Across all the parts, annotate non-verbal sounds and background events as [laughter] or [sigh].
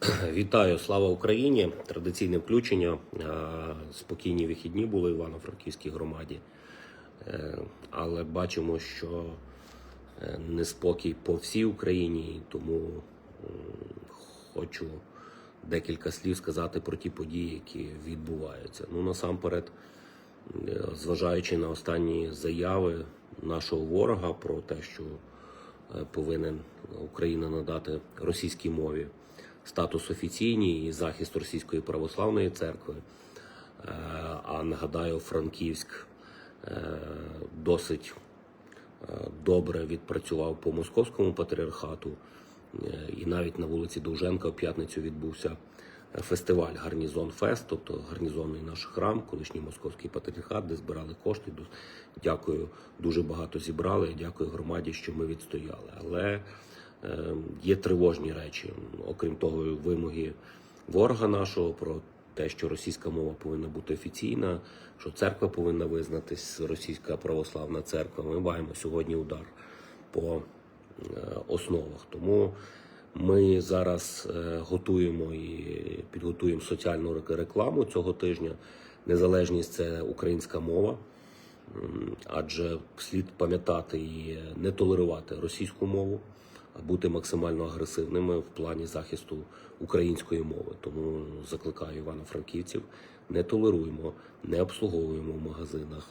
[clears throat] Вітаю, слава Україні! Традиційне включення. Е, Спокійні вихідні були в Івано-Франківській громаді, Е, але бачимо, що е, неспокій по всій Україні, тому хочу декілька слів сказати про ті події, які відбуваються. Ну насамперед, зважаючи на останні заяви нашого ворога про те, що повинен Україна надати російській мові статус офіційний і захист Російської православної церкви. Е, А нагадаю, Франківськ е, досить е, добре відпрацював по московському патріархату, і навіть на вулиці Довженка в п'ятницю відбувся фестиваль Гарнізон Фест, тобто гарнізонний наш храм, колишній московський патріархат, де збирали кошти. Дякую, дуже багато зібрали. Дякую громаді, що ми відстояли. Але є тривожні речі, окрім того, вимоги ворога нашого про те, що російська мова повинна бути офіційна, що церква повинна визнатись, російська православна церква. Ми маємо сьогодні удар по е, основах. Тому ми зараз е, готуємо і підготуємо соціальну рек- рекламу цього тижня. Незалежність це українська мова. Адже слід пам'ятати і не толерувати російську мову, бути максимально агресивними в плані захисту української мови. Тому закликаю івано-франківців, не толеруємо, не обслуговуємо в магазинах.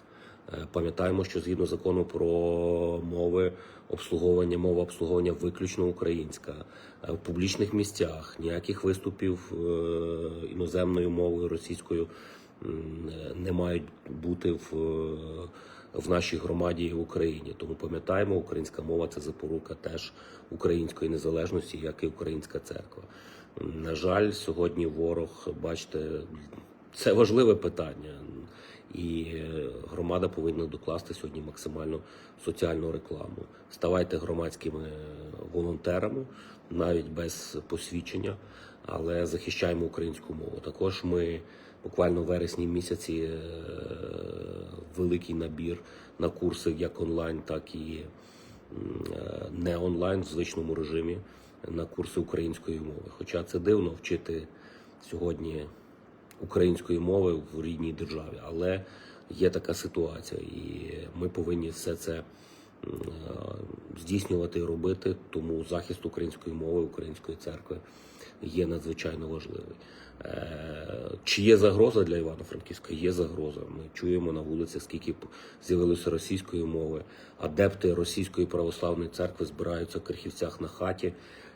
Е, Пам'ятаємо, що згідно закону про мови обслуговування, мова обслуговування виключно українська Е, в публічних місцях, ніяких виступів е, іноземною мовою російською не мають бути в, в нашій громаді і в Україні. Тому пам'ятаємо, українська мова це запорука теж української незалежності, як і українська церква. На жаль, сьогодні ворог, бачите, це важливе питання. І е, громада повинна докласти сьогодні максимально соціальну рекламу. Ставайте громадськими волонтерами, навіть без посвідчення, але захищаємо українську мову. Також ми буквально в вересні місяці е, великий набір на курси як онлайн, так і е, не онлайн в звичному режимі на курси української мови. Хоча це дивно вчити сьогодні української мови в рідній державі, але є така ситуація, і ми повинні все це е, здійснювати і робити. Тому захист української мови, української церкви є надзвичайно важливий. Е, Чи є загроза для Івано-Франківська? Є загроза. Ми чуємо на вулиці, скільки з'явилося російської мови. Адепти російської православної церкви збираються в Крихівцях на хаті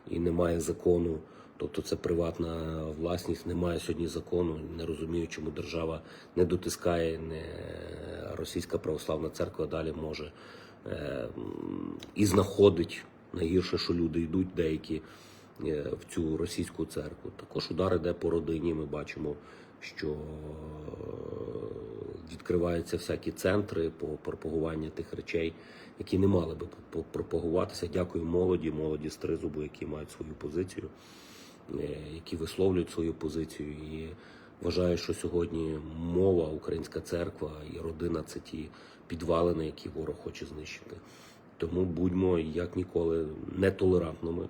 і немає закону. Тобто це приватна власність. Немає сьогодні закону. Не розумію, чому держава не дотискає, не російська православна церква далі може е, і знаходить найгірше, що люди йдуть деякі в цю російську церкву. Також удар іде по родині. Ми бачимо, що е, відкриваються всякі центри по пропагуванню тих речей, які не мали би пропагуватися. Дякую молоді, молоді з тризубу, які мають свою позицію, е, які висловлюють свою позицію. І вважаю, що сьогодні мова, українська церква і родина це ті підвалини, які ворог хоче знищити. Тому будьмо як ніколи нетолерантними,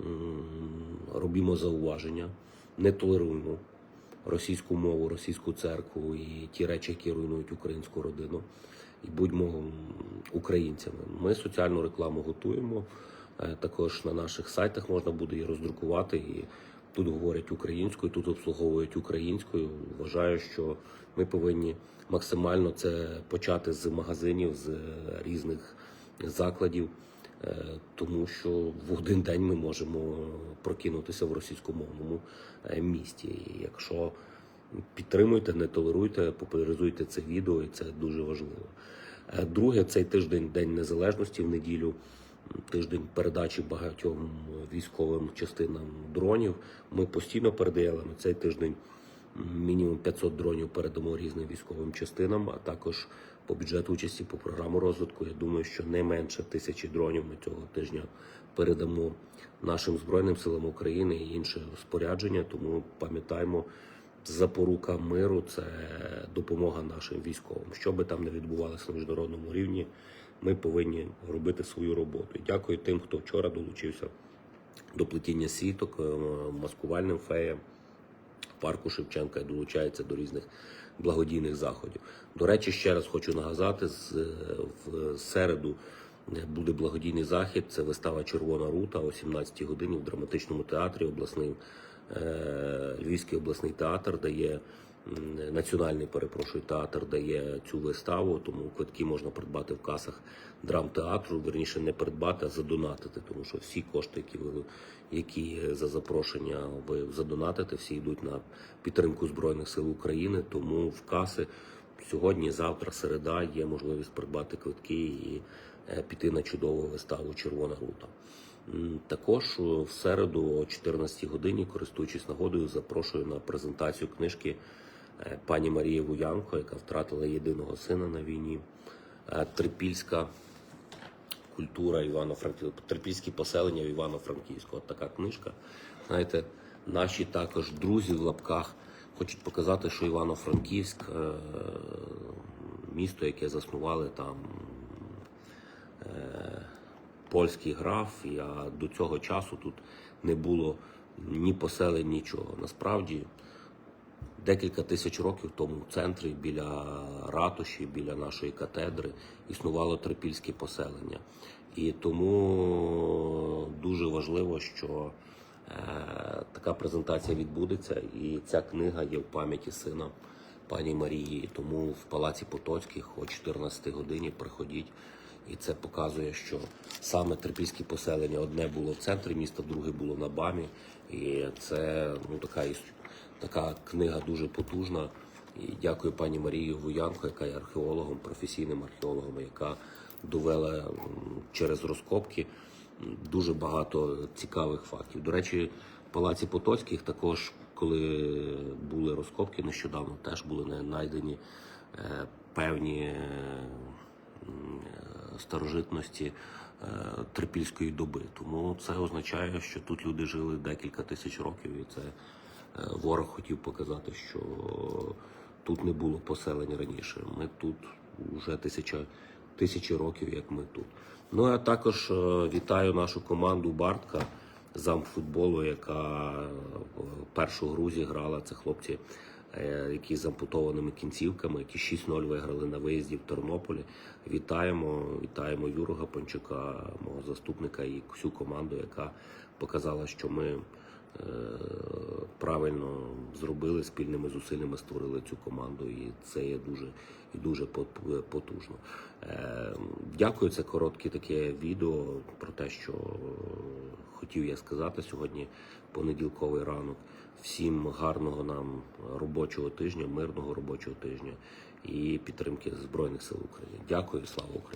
м, робімо зауваження, не толеруємо російську мову, російську церкву і ті речі, які руйнують українську родину. І будьмо українцями. Ми соціальну рекламу готуємо. Е, Також на наших сайтах можна буде її роздрукувати. І тут говорять українською, тут обслуговують українською. Вважаю, що ми повинні максимально це почати з магазинів, з різних закладів, тому що в один день ми можемо прокинутися в російськомовному е, місті. І якщо підтримуйте, не толеруйте, популяризуйте це відео, і це дуже важливо. Е, Друге, цей тиждень День Незалежності в неділю. Тиждень передачі багатьом військовим частинам дронів. Ми постійно передаємо цей тиждень мінімум 500 дронів передамо різним військовим частинам, а також по бюджету участі по програму розвитку. Я думаю, що не менше тисячі дронів ми цього тижня передамо нашим збройним силам України і інше спорядження. Тому пам'ятаємо, запорука миру це допомога нашим військовим. Що би там не відбувалося на міжнародному рівні, ми повинні робити свою роботу. Дякую тим, хто вчора долучився до плетіння сіток, е, маскувальним феям парку Шевченка і долучається до різних благодійних заходів. До речі, ще раз хочу нагадати, з- в середу буде благодійний захід. Це вистава Червона рута о 17 годині в драматичному театрі. Обласний е, Львівський обласний театр дає. Національний перепрошую театр дає цю виставу, тому квитки можна придбати в касах драмтеатру. Верніше не придбати, а задонатити, тому що всі кошти, які ви які за запрошення ви задонатите, всі йдуть на підтримку збройних сил України. Тому в каси сьогодні, завтра, середа є можливість придбати квитки і е, піти на чудову виставу Червона рута. Також в середу о 14 годині, користуючись нагодою, запрошую на презентацію книжки пані Марії Вуянко, яка втратила єдиного сина на війні. Е, Трипільська культура Івано-Франківська, трипільські поселення в Івано-Франківську. От така книжка. Знаєте, наші також друзі в лапках хочуть показати, що Івано-Франківськ е, місто, яке заснували там е, польський граф, а до цього часу тут не було ні поселень, нічого. Насправді декілька тисяч років тому в центрі біля ратуші, біля нашої катедри існувало трипільське поселення. І тому дуже важливо, що е, така презентація відбудеться, і ця книга є в пам'яті сина пані Марії. Тому в палаці Потоцьких о 14 годині приходіть. І це показує, що саме трипільське поселення одне було в центрі міста, друге було на Бамі. І це ну така іс- така книга дуже потужна. І дякую пані Марії Вуянко, яка є археологом, професійним археологом, яка довела через розкопки дуже багато цікавих фактів. До речі, в палаці Потоцьких також, коли були розкопки нещодавно, теж були знайдені е, певні е, старожитності е, трипільської доби. Тому це означає, що тут люди жили декілька тисяч років, і це ворог хотів показати, що тут не було поселень раніше. Ми тут вже тисяча, тисячі років, як ми тут. Ну а також е, вітаю нашу команду Бартка замфутболу, яка першу гру зіграла. Це хлопці, е, які з ампутованими кінцівками, які 6-0 виграли на виїзді в Тернополі. Вітаємо, вітаємо Юру Гапончука, мого заступника і всю команду, яка показала, що ми е, правильно зробили спільними зусиллями, створили цю команду, і це є дуже і дуже пот- потужно. Е, Дякую, це коротке таке відео про те, що хотів я сказати сьогодні. Понеділковий ранок. Всім гарного нам робочого тижня, мирного робочого тижня і підтримки Збройних сил України. Дякую, слава Україні!